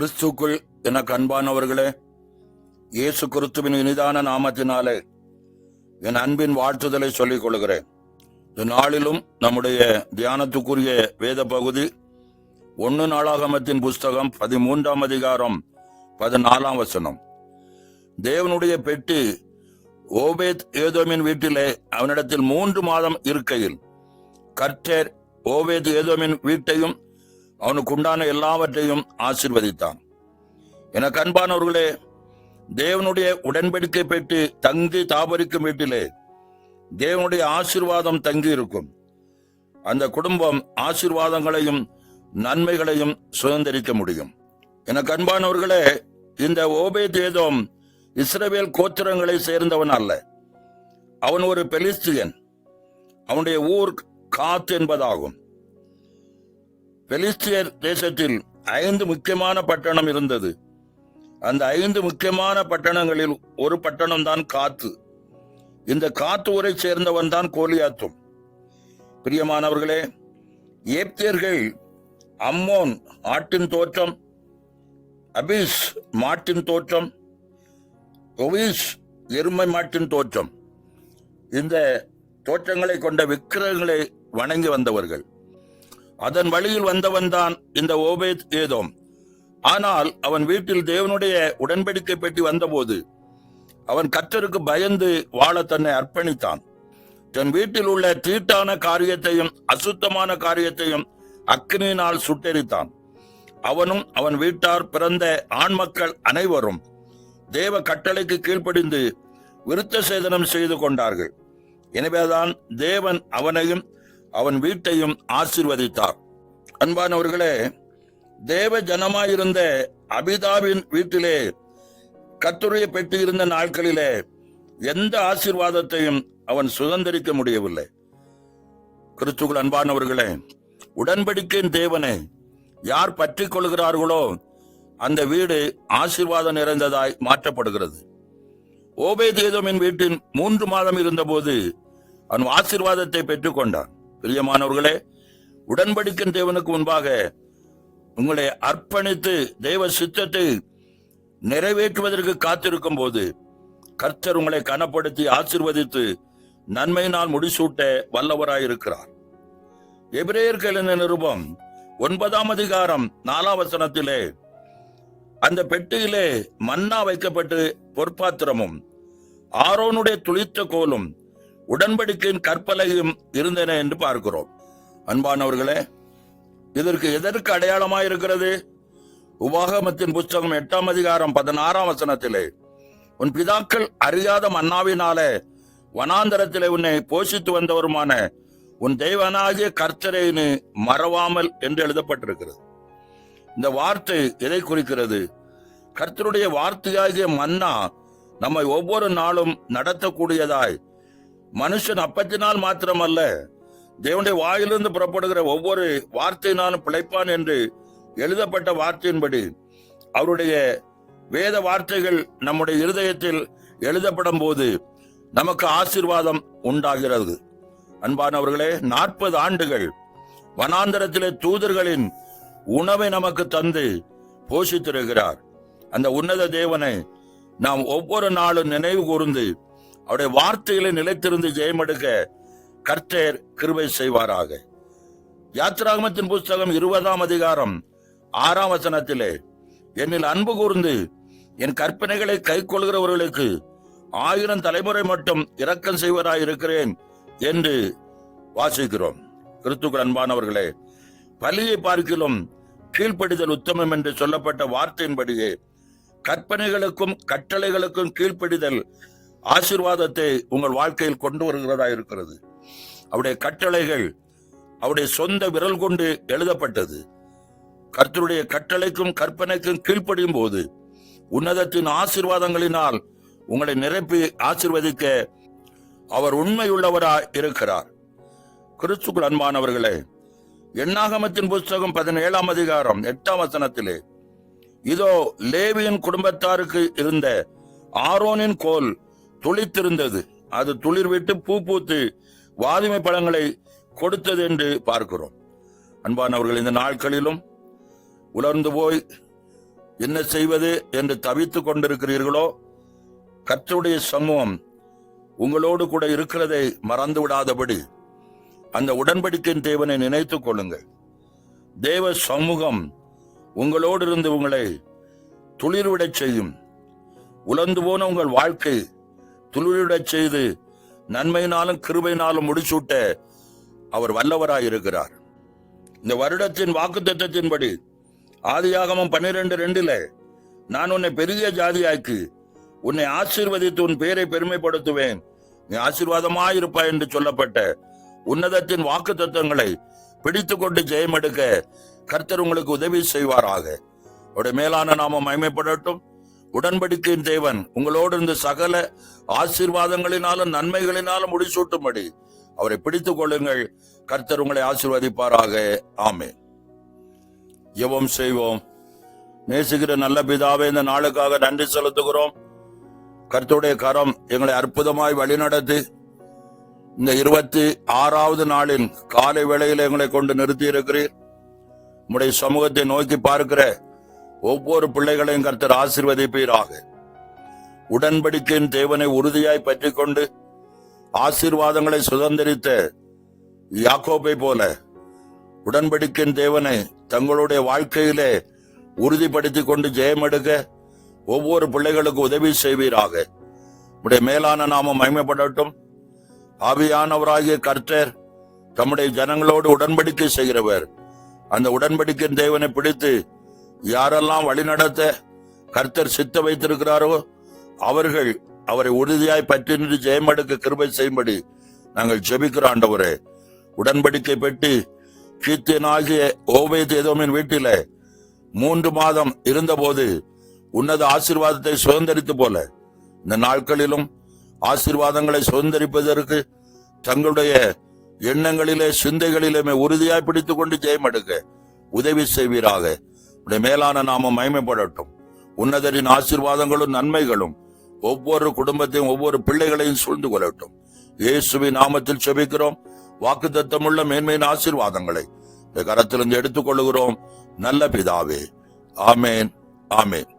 கிறிஸ்துக்குள் எனக்கு அன்பானவர்களே இயேசு கிறிஸ்துவின் இனிதான நாமத்தினாலே என் அன்பின் வாழ்த்துதலை சொல்லிக் கொள்கிறேன். இந்த நாளிலும் நம்முடைய தியானத்துக்குரிய வேத பகுதி ஒன்னு நாளாகமத்தின் புஸ்தகம் பதிமூன்றாம் அதிகாரம் பதினாலாம் வசனம். தேவனுடைய பெட்டி ஓபேத் ஏதோமின் வீட்டிலே அவனிடத்தில் மூன்று மாதம் இருக்கையில் கர்த்தர் ஓபேத் ஏதோமின் வீட்டையும் அவனுக்கு உண்டான எல்லாவற்றையும் ஆசிர்வதித்தான். எனக்கு அன்பானவர்களே தேவனுடைய உடன்படிக்கை பெற்று தங்கி தாபரிக்கும் வீட்டிலே தேவனுடைய ஆசீர்வாதம் தங்கி இருக்கும் அந்த குடும்பம் ஆசீர்வாதங்களையும் நன்மைகளையும் சுதந்திரிக்க முடியும். எனக்கு அன்பானவர்களே இந்த ஓபே தேதோம் இஸ்ரவேல் கோத்திரங்களை சேர்ந்தவன் அல்ல. அவன் ஒரு பெலிஸ்தியன். அவனுடைய ஊர் காத் என்பதாகும். பெலிஸ்தியர் தேசத்தில் ஐந்து முக்கியமான பட்டணம் இருந்தது. அந்த ஐந்து முக்கியமான பட்டணங்களில் ஒரு பட்டணம் தான் காத்து. இந்த காத்து ஊரை சேர்ந்தவன் தான் கோலியாத்தும். பிரியமானவர்களே ஏப்தியர்கள் அம்மோன் ஆட்டின் தோற்றம் அபிஸ் மாட்டின் தோற்றம் ஒவிஸ் எருமை மாட்டின் தோற்றம். இந்த தோற்றங்களை கொண்ட விக்கிரகங்களை வணங்கி வந்தவர்கள். அதன் வழியில் வந்தவன் தான் இந்த ஓபேத் ஏதோம். ஆனால் அவன் வீட்டில் தேவனுடைய உடன்படிக்கை பெட்டி வந்தபோது அவன் கற்றருக்கு பயந்து வாழ தன்னை அர்ப்பணித்தான். தன் வீட்டில் உள்ள தீட்டான காரியத்தையும் அசுத்தமான காரியத்தையும் அக்னியினால் சுட்டெரித்தான். அவனும் அவன் வீட்டார் பிறந்த ஆண் மக்கள் அனைவரும் தேவ கட்டளைக்கு கீழ்ப்படிந்து விருத்த சேதனம் செய்து கொண்டார்கள். எனவேதான் தேவன் அவனையும் அவன் வீட்டையும் ஆசிர்வதித்தார். அன்பானவர்களே தேவ ஜனமாயிருந்த அபிதாவின் வீட்டிலே கத்துரையை பெற்று இருந்த நாட்களிலே எந்த ஆசிர்வாதத்தையும் அவன் சுதந்திரிக்க முடியவில்லை. கிறிஸ்துகள் அன்பானவர்களே உடன்படிக்கையின் தேவனை யார் பற்றி கொள்கிறார்களோ அந்த வீடு ஆசிர்வாதம் நிறைந்ததாய் மாற்றப்படுகிறது. ஓபேதேதமின் வீட்டின் மூன்று மாதம் இருந்தபோது அவன் ஆசிர்வாதத்தை பெற்றுக்கொண்டான். பிரியமானவர்களே உடன்படிக்கும் தேவனுக்கு முன்பாக உங்களை அர்ப்பணித்து தெய்வ சித்தத்தை நிறைவேற்றுவதற்கு காத்திருக்கும் போது கர்த்தர் உங்களை கனப்படுத்தி ஆசிர்வதித்து நன்மையினால் முடிசூட்ட வல்லவராயிருக்கிறார். எபிரேயர்கள் என்ற நிருபம் ஒன்பதாம் அதிகாரம் நாலாம் வசனத்திலே அந்த பெட்டியிலே மன்னா வைக்கப்பட்டு பொற்பாத்திரமும் ஆரோனுடைய துளித்த கோலும் உடன்படிக்கையின் கற்பலகையும் இருந்தன என்று பார்க்கிறோம். அன்பானவர்களே இதற்கு எதற்கு அடையாளமாக இருக்கிறது? உபாகமத்தின் புஸ்தகம் எட்டாம் அதிகாரம் பதினாறாம் வசனத்திலே உன் பிதாக்கள் அறியாத மன்னாவினாலே வனாந்தரத்திலே உன்னை போஷித்து வந்தவருமான உன் தெய்வனாகிய கர்த்தரை மறவாமல் என்று எழுதப்பட்டிருக்கிறது. இந்த வார்த்தை எதை குறிக்கிறது? கர்த்தருடைய வார்த்தையாகிய மன்னா நம்மை ஒவ்வொரு நாளும் நடத்தக்கூடியதாய் மனுஷன் அப்பத்தினால் மாத்திரமல்ல தேவனுடைய வாயிலிருந்து புறப்படுகிற ஒவ்வொரு வார்த்தையினாலும் பிழைப்பான் என்று எழுதப்பட்ட வார்த்தையின்படி அவருடைய வேத வார்த்தைகள் நம்முடைய இருதயத்தில் எழுதப்படும் போது நமக்கு ஆசீர்வாதம் உண்டாகிறது. அன்பானவர்களே நாற்பது ஆண்டுகள் வனாந்தரத்திலே தூதர்களின் உணவை நமக்கு தந்து போஷித்திருக்கிறார். அந்த உன்னத தேவனை நாம் ஒவ்வொரு நாளும் நினைவு கூர்ந்து அவருடைய வார்த்தைகளை நிலைத்திருந்து ஜெயமெடுக்க கர்த்தர் கிருபை செய்வாராக. யாத்ராகமத்தின் புஸ்தகம் இருபதாம் அதிகாரம் ஆறாம் வசனத்திலே என்னில் அன்பு கூர்ந்து என் கற்பனைகளை கை கொள்கிறவர்களுக்கு ஆயிரம் தலைமுறை மட்டும் இரக்கம் செய்வராய் இருக்கிறேன் என்று வாசிக்கிறோம். கிறிஸ்துக்கள் அன்பானவர்களே பலியை பார்க்கிலும் கீழ்ப்படிதல் உத்தமம் என்று சொல்லப்பட்ட வார்த்தையின்படியே கற்பனைகளுக்கும் கட்டளைகளுக்கும் கீழ்ப்படிதல் ஆசீர்வாதத்தை உங்கள் வாழ்க்கையில் கொண்டு வருகிறதா இருக்கிறது. அவருடைய கட்டளைகள் அவருடைய சொந்த விரல் கொண்டு எழுதப்பட்டது. கர்த்தருடைய கட்டளைக்கும் கற்பனைக்கும் கீழ்ப்படியும் போது உன்னதத்தின் ஆசிர்வாதங்களினால் உங்களை நிரப்பி ஆசீர்வதிக்க அவர் உண்மையுள்ளவரா இருக்கிறார். கிறிஸ்துக்குள் அன்பானவர்களே எண்ணாகமத்தின் புஸ்தகம் பதினேழாம் அதிகாரம் எட்டாம் வசனத்திலே இதோ லேவியின் குடும்பத்தாருக்கு இருந்த ஆரோனின் கோல் துளித்திருந்தது. அது துளிர் விட்டு பூ பூத்து வாதுமை பழங்களை கொடுத்தது என்று பார்க்கிறோம். அன்பானவர்கள் இந்த நாட்களிலும் உலர்ந்து போய் என்ன செய்வது என்று தவித்துக் கொண்டிருக்கிறீர்களோ கர்த்தருடைய சமூகம் உங்களோடு கூட இருக்கிறதை மறந்து விடாதபடி அந்த உடன்படிக்கையின் தேவனை நினைத்துக் கொள்ளுங்கள். தேவ சமூகம் உங்களோடு இருந்து உங்களை துளிர்விடச் செய்யும். உலர்ந்து போன உங்கள் வாழ்க்கை துளிரிடச் செய்து நன்மையினாலும் கிருபையினாலும் முடிசூட்ட அவர் வல்லவராய் இருக்கிறார் இந்த வருடத்தின் வாக்கு திட்டத்தின்படி ஆதியாகமம் பன்னிரெண்டு ரெண்டுல நான் உன்னை பெரிய ஜாதியாக்கி உன்னை ஆசீர்வதித்து உன் பேரை பெருமைப்படுத்துவேன். நீ ஆசீர்வாதமாய் இருப்பாய் என்று சொல்லப்பட்ட உன்னதத்தின் வாக்கு தத்துவங்களை பிடித்து கொண்டு ஜெயமெடுக்க கர்த்தர் உங்களுக்கு உதவி செய்வாராக. அவருடைய மேலான நாமம் மயமைப்படட்டும் உடன்படிக்கையின் தேவன் உங்களோடு இருந்த சகல ஆசீர்வாதங்களினாலும் நன்மைகளினாலும் முடிசூட்டும்படி அவரை பிடித்துக் கொள்ளுங்கள். கர்த்தர் உங்களை ஆசீர்வதிப்பாராக. ஆமே எவம் செய்வோம். நேசிக்கிற நல்ல பிதாவே இந்த நாளுக்காக நன்றி செலுத்துகிறோம். கர்த்தருடைய கரம் எங்களை அற்புதமாய் வழிநடத்தி இந்த இருபத்தி ஆறாவது நாளின் காலை வேளையில் எங்களை கொண்டு நிறுத்தி இருக்கிறீர் உம்முடைய சமூகத்தை நோக்கி பார்க்கிற ஒவ்வொரு பிள்ளைகளையும் கர்த்தர் ஆசிர்வதிப்பீராக. உடன்படிக்கையின் தேவனை உறுதியாய் பற்றி கொண்டு ஆசீர்வாதங்களை சுதந்திரித்த யாக்கோபை போல உடன்படிக்கையின் தேவனை தங்களுடைய வாழ்க்கையிலே உறுதிப்படுத்திக் கொண்டு ஜெயமெடுக்க ஒவ்வொரு பிள்ளைகளுக்கு உதவி செய்வீராக. உடைய மேலான நாமம் மகிமைப்படட்டும். ஆவியானவராகிய கர்த்தர் தம்முடைய ஜனங்களோடு உடன்படிக்கை செய்கிறவர். அந்த உடன்படிக்கையின் தேவனை பிடித்து யாரெல்லாம் வழிநடத்த கர்த்தர் சித்த வைத்திருக்கிறாரோ அவர்கள் அவரை உறுதியாய் பற்றி நின்று ஜெயமடுக்க கிருபை செய்யும்படி நாங்கள் ஜெபிக்கிற ஆண்டவரே. உடன்படிக்கை பெட்டி கீர்த்தியனாகிய ஓவேத் ஏதோமின் வீட்டிலே மூன்று மாதம் இருந்தபோது உன்னத ஆசீர்வாதத்தை சுதந்திரித்து போல இந்த நாட்களிலும் ஆசீர்வாதங்களை சுதந்திரிப்பதற்கு தங்களுடைய எண்ணங்களிலே சிந்தைகளிலுமே உறுதியாய் பிடித்துக் கொண்டு ஜெயம் எடுக்க உதவி செய்வீராக. உடைய மேலான நாமம் மயமைப்படட்டும் உன்னதரின் ஆசீர்வாதங்களும் நன்மைகளும் ஒவ்வொரு குடும்பத்தையும் ஒவ்வொரு பிள்ளைகளையும் சூழ்ந்து கொள்ளட்டும். இயேசுவின் நாமத்தில் செபிக்கிறோம். வாக்குத்தத்தமுள்ள மேன்மையின் ஆசீர்வாதங்களை இந்த கரத்திலிருந்து எடுத்துக்கொள்கிறோம் நல்ல பிதாவே. ஆமேன். ஆமேன்.